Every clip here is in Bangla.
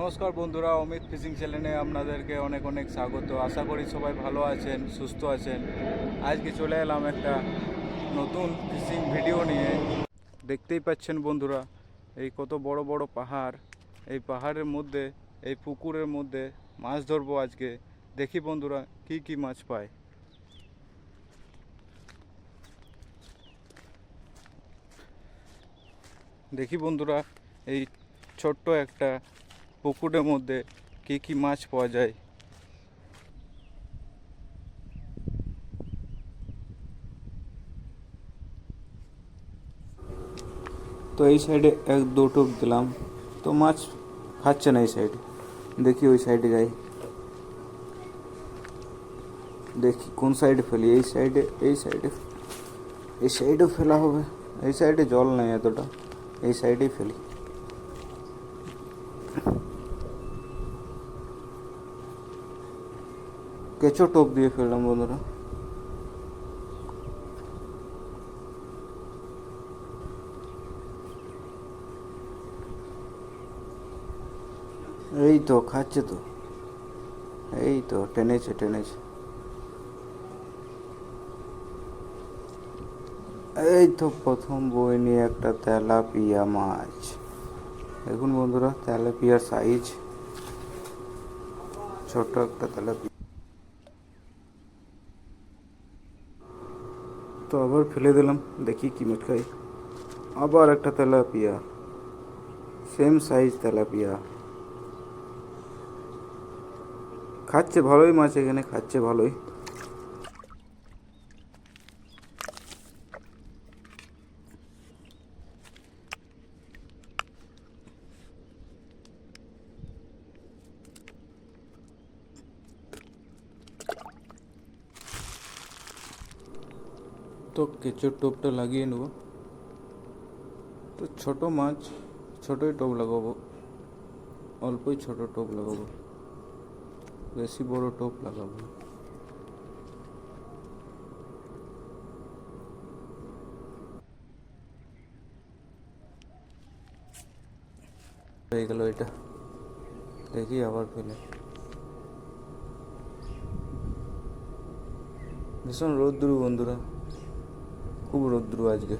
নমস্কার বন্ধুরা, অমিত ফিশিং চ্যানেলে আপনাদেরকে অনেক অনেক স্বাগত। আশা করি সবাই ভালো আছেন, সুস্থ আছেন। আজকে চলে এলাম একটা নতুন ফিশিং ভিডিও নিয়ে। দেখতেই পাচ্ছেন বন্ধুরা, এই কত বড় বড় পাহাড়। এই পাহাড়ের মধ্যে, এই পুকুরের মধ্যে মাছ ধরবো আজকে। দেখি বন্ধুরা, কি কি মাছ পায়। দেখি বন্ধুরা, এই ছোট্ট একটা পুকুরের মধ্যে কি কি মাছ পাওয়া যায়? তো এই সাইডে এক দু টোপ দিলাম। তো মাছ খাচ্ছে না এই সাইডে। দেখি ওই সাইডে যাই। দেখি কোন সাইডে ফেলি। এই সাইডে এই সাইডে, এই সাইডেও ফেলা হবে। এই সাইডে জল নেই এতটা। এই সাইডেই ফেলি। কেঁচো টোপ দিয়ে ফেললাম বন্ধুরা। এই তো, খাচ্ছে তো। এই তো, টেনেছে টেনেছে। এই তো, প্রথম বই নিয়ে একটা তেলাপিয়া মাছ। দেখুন বন্ধুরা, তেলাপিয়ার সাইজ ছোট একটা তেলাপিয়া। তো আবার ফেলে দিলাম, দেখি কি মেটকাই আবার একটা তেলাপিয়া। Same size tilapia. খাচ্ছে ভালোই মাছ এখানে, খাচ্ছে ভালোই তো কেঁচোর টোপটা লাগিয়ে নেব তো ছোট মাছ ছোটোই টোপ লাগাবো অল্পই ছোট টোপ লাগাবো বেশি বড় টোপ লাগাবো হয়ে গেল এটা দেখি আবার ফেলে ভীষণ রৌদ্রু বন্ধুরা খুব রৌদ্র আজকে।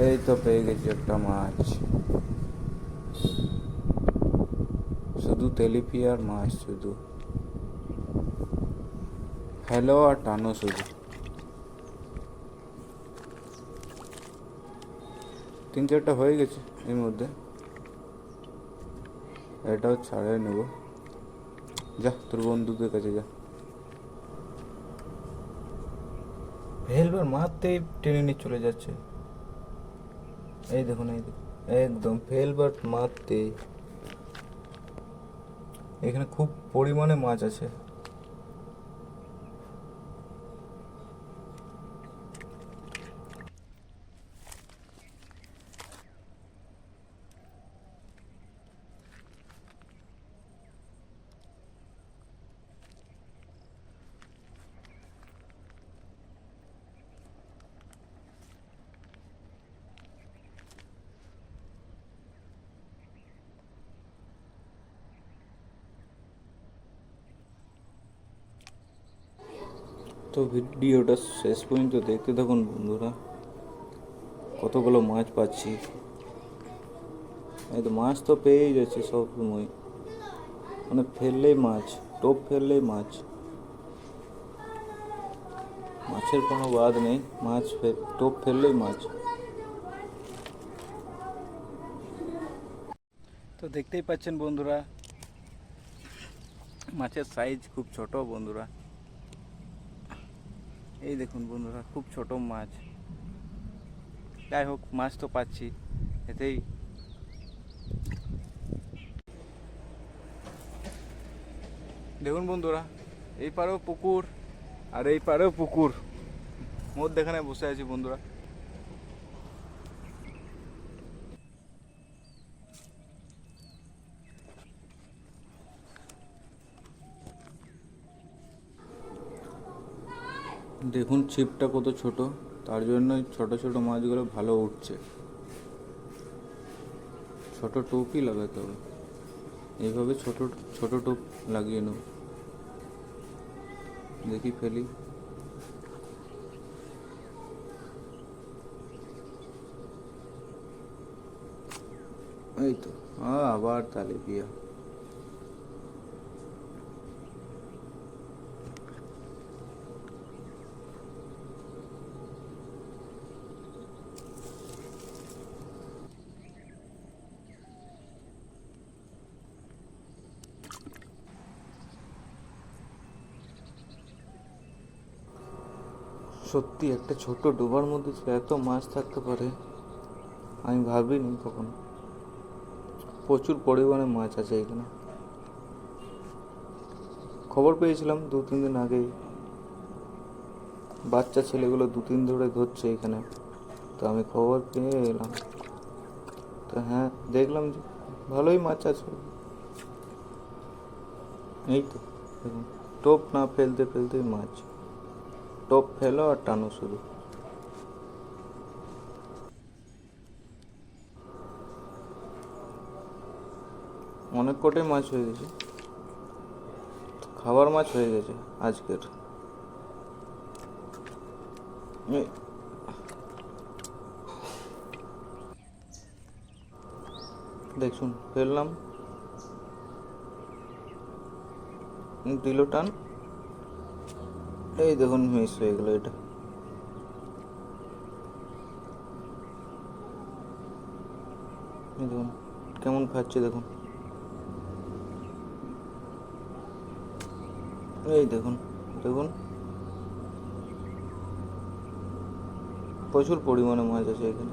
এই তো পেয়ে গেছি একটা মাছ। শুধু তেলিপিয়ার মাছ শুধু। হ্যালো আর টানো শুধু। তিন চারটা হয়ে গেছে এর মধ্যে। এটাও ছাড়ে নেব। যা, তোর বন্ধুদের কাছে যা। ভেলবার মারতেই টেনে নিয়ে চলে যাচ্ছে। এই দেখুন, এই একদম ফেলবার মারতে এখানে খুব পরিমাণে মাছ আছে। তো ভিডিওটা শেষ পর্যন্ত দেখতে থাকুন বন্ধুরা। কতগুলো মাছ পাচ্ছি। এই তো মাছ তো পেয়েই যাচ্ছে সব সময়। মানে ফেললেই মাছ, টোপ ফেললেই মাছ। মাছের কোনো বাদ নেই, মাছ টোপ ফেললেই মাছ। তো দেখতেই পাচ্ছেন বন্ধুরা, মাছের সাইজ খুব ছোট বন্ধুরা। এই দেখুন বন্ধুরা, খুব ছোট মাছ। যাই হোক, মাছ তো পাচ্ছি, এতেই দেখুন বন্ধুরা, এই পারেও পুকুর আর এই পারেও পুকুর। মধ্যেখানে বসে আছি বন্ধুরা। দেখুন ছিপটা কত ছোট, তার জন্যই ছোট ছোট মাছগুলো ভালো উঠছে। ছোট টোপই লাগাতে হবে। এইভাবে ছোট ছোট টোপ লাগিয়ে নেব। দেখি ফেলি। এই তো, আবার তালে বিয়া সত্যি একটা ছোট ডোবার মধ্যে যে এত মাছ থাকতে পারে? আমি ভাবিনি কখনো প্রচুর পরিমাণে মাছ আছে এখানে। খবর পেয়েছিলাম দু, তিন দিন আগেই। বাচ্চা ছেলেগুলো দু, তিন ধরে ধরছে এখানে। তো আমি খবর পেয়ে এলাম। তো হ্যাঁ দেখলাম যে ভালোই মাছ আছে। এই তো টোপ না ফেলতে, ফেলতেই মাছ। টোপ ফেলো আর টানো শুধু অনেক কটাই মাছ হয়ে গেছে। খাবার মাছ হয়ে গেছে আজকের। দেখুন ফেললাম। দিল টান। এই দেখুন মিস হয়ে গেল এটা। দেখুন, কেমন খাচ্ছে দেখুন। এই দেখুন দেখুন। প্রচুর পরিমাণে মাছ আছে এখানে।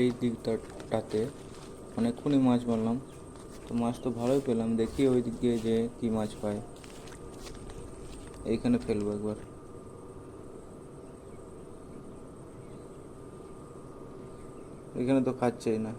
এই দিকটাতে অনেকক্ষণই মাছ মারলাম। তো মাছ তো ভালোই পেলাম। দেখি ওই দিক দিয়ে যে কী মাছ পায়। এইখানে ফেলব একবার। এখানে তো খাচ্ছেই না।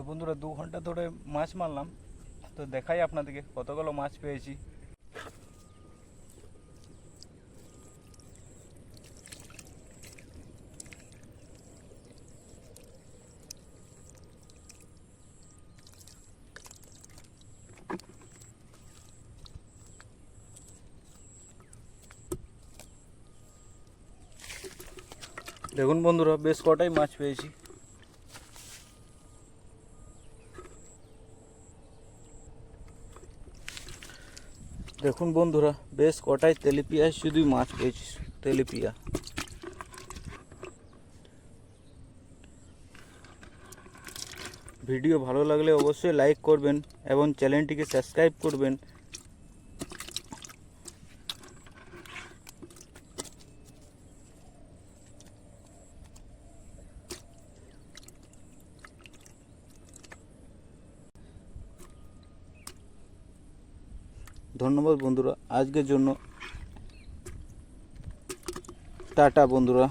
তো বন্ধুরা দু ঘণ্টা ধরে মাছ মারলাম, তো দেখাই আপনাদেরকে কতগুলো মাছ পেয়েছি। দেখুন বন্ধুরা, বেশ কটাই মাছ পেয়েছি। দেখুন বন্ধুরা, বেশ কটাই তেলিপিয়ায় শুধুই মাছ পেয়েছি, তেলিপিয়া। ভিডিও ভালো লাগলে অবশ্যই লাইক করবেন এবং চ্যানেলটিকে সাবস্ক্রাইব করবেন। ধন্যবাদ বন্ধুরা। আজকের জন্য টাটা বন্ধুরা।